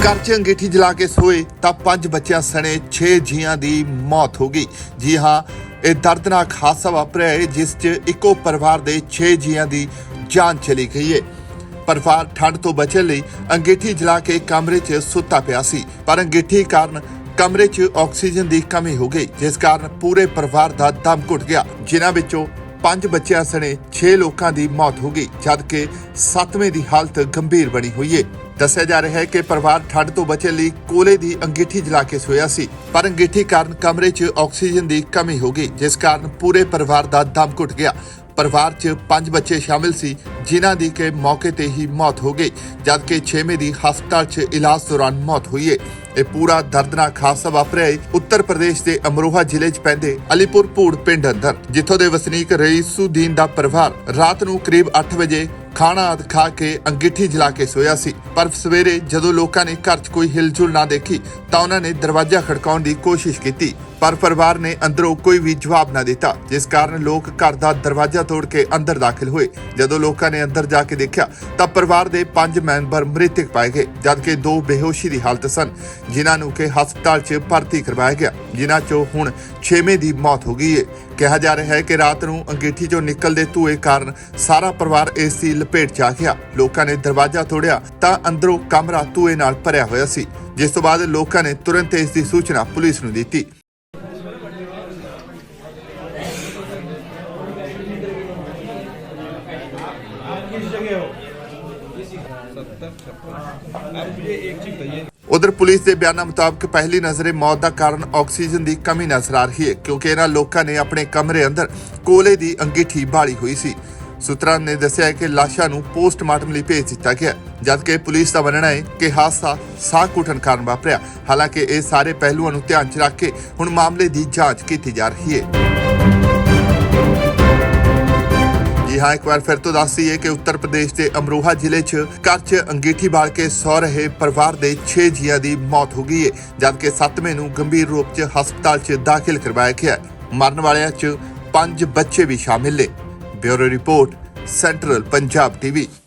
ਘਰ 'ਚ ਅੰਗੀਠੀ ਜਲਾ ਕੇ ਸੋਏ ਤਾਂ ਪੰਜ ਬੱਚਿਆਂ ਸਣੇ 6 ਜੀਆਂ ਦੀ ਮੌਤ ਹੋ ਗਈ। ਜੀ ਹਾਂ, ਇਹ ਦਰਦਨਾਕ ਹਾਦਸਾ ਵਾਪਰਿਆ ਹੈ, ਜਿਸ 'ਚ ਇੱਕੋ ਪਰਿਵਾਰ ਦੇ 6 ਜੀਆਂ ਦੀ ਜਾਨ ਚਲੀ ਗਈ ਹੈ ਪਰਿਵਾਰ ਠੰਡ ਤੋਂ ਬਚਣ ਲਈ ਅੰਗੀਠੀ ਜਲਾ ਕੇ ਕਮਰੇ 'ਚ ਸੁੱਤਾ ਪਿਆ ਸੀ, ਪਰ ਅੰਗੀਠੀ ਕਾਰਨ ਕਮਰੇ 'ਚ ਆਕਸੀਜਨ ਦੀ ਕਮੀ ਹੋ ਗਈ, ਜਿਸ ਕਾਰਨ ਪੂਰੇ ਪਰਿਵਾਰ ਦਾ ਦਮ ਘੁੱਟ ਗਿਆ। ਜਿਨ੍ਹਾਂ ਵਿੱਚੋਂ ਪੰਜ ਬੱਚਿਆਂ ਸਣੇ 6 ਲੋਕਾਂ ਦੀ ਮੌਤ ਹੋ ਗਈ, ਜਦਕਿ 7ਵੇਂ ਦੀ ਹਾਲਤ ਗੰਭੀਰ ਬਣੀ ਹੋਈ ਹੈ ਦੱਸਿਆ ਜਾ ਰਿਹਾ ਹੈ ਕਿ ਪਰਿਵਾਰ ਠੰਡ ਤੋਂ ਬਚਣ ਲਈ ਕੋਲੇ ਦੀ ਅੰਗੀਠੀ ਜਲਾ ਕੇ ਸੋਇਆ ਸੀ, ਪਰ ਅੰਗੀਠੀ ਕਾਰਨ ਕਮਰੇ 'ਚ ਆਕਸੀਜਨ ਦੀ ਕਮੀ ਹੋ ਗਈ, ਜਿਸ ਕਾਰਨ ਪੂਰੇ ਪਰਿਵਾਰ ਦਾ ਦਮ ਘੁੱਟ ਗਿਆ। ਪਰਿਵਾਰ 'ਚ ਪੰਜ ਬੱਚੇ ਸ਼ਾਮਿਲ ਸੀ, ਜਿਨ੍ਹਾਂ ਦੀ ਕਿ ਮੌਕੇ ਤੇ ਹੀ ਮੌਤ ਹੋ ਗਈ, ਜਦਕਿ 6ਵੇਂ ਦੀ ਹਸਪਤਾਲ 'ਚ ਇਲਾਜ ਦੌਰਾਨ ਮੌਤ ਹੋਈ ਹੈ ਇਹ ਪੂਰਾ ਦਰਦਨਾਕ ਹਾਦਸਾ ਵਾਪਰਿਆ ਹੈ ਉੱਤਰ ਪ੍ਰਦੇਸ਼ ਦੇ ਅਮਰੋਹਾ ਜ਼ਿਲ੍ਹੇ 'ਚ ਪੈਂਦੇ ਅਲੀਪੁਰ ਭੂੜ ਪਿੰਡ ਅੰਦਰ, ਜਿੱਥੋਂ ਦੇ ਵਸਨੀਕ ਰਈਸੂਦੀਨ ਦਾ ਪਰਿਵਾਰ ਰਾਤ ਨੂੰ ਕਰੀਬ 8 ਵਜੇ ਖਾਣਾ ਆਦਿ ਖਾ ਕੇ ਅੰਗੀਠੀ ਜਲਾ ਕੇ ਸੋਇਆ ਸੀ। ਪਰ ਸਵੇਰੇ ਜਦੋਂ ਲੋਕਾਂ ਨੇ ਘਰ 'ਚ ਕੋਈ ਹਿਲਜੁਲ ਨਾ ਦੇਖੀ, ਤਾਂ ਉਹਨਾਂ ਨੇ ਦਰਵਾਜ਼ਾ ਖੜਕਾਉਣ ਦੀ ਕੋਸ਼ਿਸ਼ ਕੀਤੀ। ਪਰ ਪਰਿਵਾਰ ਨੇ ਅੰਦਰੋਂ ਕੋਈ ਵੀ ਜਵਾਬ ਨਾ ਦਿੱਤਾ, ਜਿਸ ਕਾਰਨ ਲੋਕ ਘਰ ਦਾ ਦਰਵਾਜ਼ਾ ਤੋੜ ਕੇ ਅੰਦਰ ਦਾਖਲ ਹੋਏ। ਜਦੋਂ ਲੋਕਾਂ ਨੇ ਅੰਦਰ ਜਾ ਕੇ ਦੇਖਿਆ, ਤਾਂ ਪਰਿਵਾਰ ਦੇ ਪੰਜ ਮੈਂਬਰ ਮ੍ਰਿਤਕ ਪਾਏ ਗਏ, ਜਦਕਿ ਦੋ ਬੇਹੋਸ਼ੀ ਦੀ ਹਾਲਤ ਸਨ, ਜਿਨ੍ਹਾਂ ਨੂੰ ਕਿ ਹਸਪਤਾਲ 'ਚ ਭਰਤੀ ਕਰਵਾਇਆ ਗਿਆ, ਜਿਨ੍ਹਾਂ 'ਚੋਂ ਹੁਣ 6ਵੇਂ ਦੀ ਮੌਤ ਹੋ ਗਈ ਹੈ ਕਿਹਾ ਜਾ ਰਿਹਾ ਹੈ ਕਿ ਰਾਤ ਨੂੰ ਅੰਗੀਠੀ 'ਚੋਂ ਨਿਕਲਦੇ ਧੂਏ ਕਾਰਨ ਸਾਰਾ ਪਰਿਵਾਰ ਇਸ ਦੀ ਲਪੇਟ 'ਚ ਆ ਗਿਆ। ਲੋਕਾਂ ਨੇ ਦਰਵਾਜ਼ਾ ਤੋੜਿਆ, ਤਾਂ ਅੰਦਰੋਂ ਕਮਰਾ ਧੂਏ ਨਾਲ ਭਰਿਆ ਹੋਇਆ ਸੀ, ਜਿਸ ਤੋਂ ਬਾਅਦ ਲੋਕਾਂ ਨੇ ਤੁਰੰਤ ਇਸ ਦੀ ਸੂਚਨਾ ਪੁਲਿਸ ਨੂੰ ਦਿੱਤੀ आप किस जगह हो सत्तर छप्पन आप मुझे एक चीज बताइए ਉਧਰ ਪੁਲਿਸ ਦੇ ਬਿਆਨਾਂ ਮੁਤਾਬਕ ਪਹਿਲੀ ਨਜ਼ਰੇ ਮੌਤ ਦਾ ਕਾਰਨ ਆਕਸੀਜਨ ਦੀ ਕਮੀ ਨਜ਼ਰ ਆ ਰਹੀ ਹੈ ਕਿਉਂਕਿ ਇਹਨਾਂ ਲੋਕਾਂ ਨੇ ਆਪਣੇ ਕਮਰੇ ਅੰਦਰ ਕੋਲੇ ਦੀ ਅੰਗੀਠੀ ਬਾਲੀ ਹੋਈ ਸੀ ਸੂਤਰਾਂ ਨੇ ਦੱਸਿਆ ਹੈ ਕਿ ਲਾਸ਼ਾਂ ਨੂੰ ਪੋਸਟਮਾਰਟਮ ਲਈ ਭੇਜ ਦਿੱਤਾ ਗਿਆ ਜਦਕਿ ਪੁਲਿਸ ਦਾ ਮੰਨਣਾ ਹੈ ਕਿ ਹਾਦਸਾ ਸਾਹ ਘੁੱਟਣ ਕਾਰਨ ਵਾਪਰਿਆ ਹਾਲਾਂਕਿ ਇਹ ਸਾਰੇ ਪਹਿਲੂਆਂ ਨੂੰ ਧਿਆਨ 'ਚ ਰੱਖ ਕੇ ਹੁਣ ਮਾਮਲੇ ਦੀ ਜਾਂਚ ਕੀਤੀ ਜਾ ਰਹੀ ਹੈ ਜੀ ਹਾਂ ਇੱਕ ਵਾਰ ਫਿਰ ਤੋਂ ਦੱਸ ਦਈਏ ਕਿ ਉੱਤਰ ਪ੍ਰਦੇਸ਼ ਦੇ ਅਮਰੋਹਾ ਜ਼ਿਲ੍ਹੇ 'ਚ ਘਰ 'ਚ ਅੰਗੀਠੀ ਬਾਲ ਕੇ ਸੌ ਰਹੇ ਪਰਿਵਾਰ ਦੇ 6 ਜੀਆਂ ਦੀ ਮੌਤ ਹੋ ਗਈ ਹੈ ਜਦਕਿ 7ਵੇਂ ਨੂੰ ਗੰਭੀਰ ਰੂਪ 'ਚ ਹਸਪਤਾਲ 'ਚ ਦਾਖਲ ਕਰਵਾਇਆ ਗਿਆ। ਮਰਨ ਵਾਲਿਆਂ 'ਚ ਪੰਜ ਬੱਚੇ ਵੀ ਸ਼ਾਮਿਲ ਨੇ। Bureau report, central Punjab TV.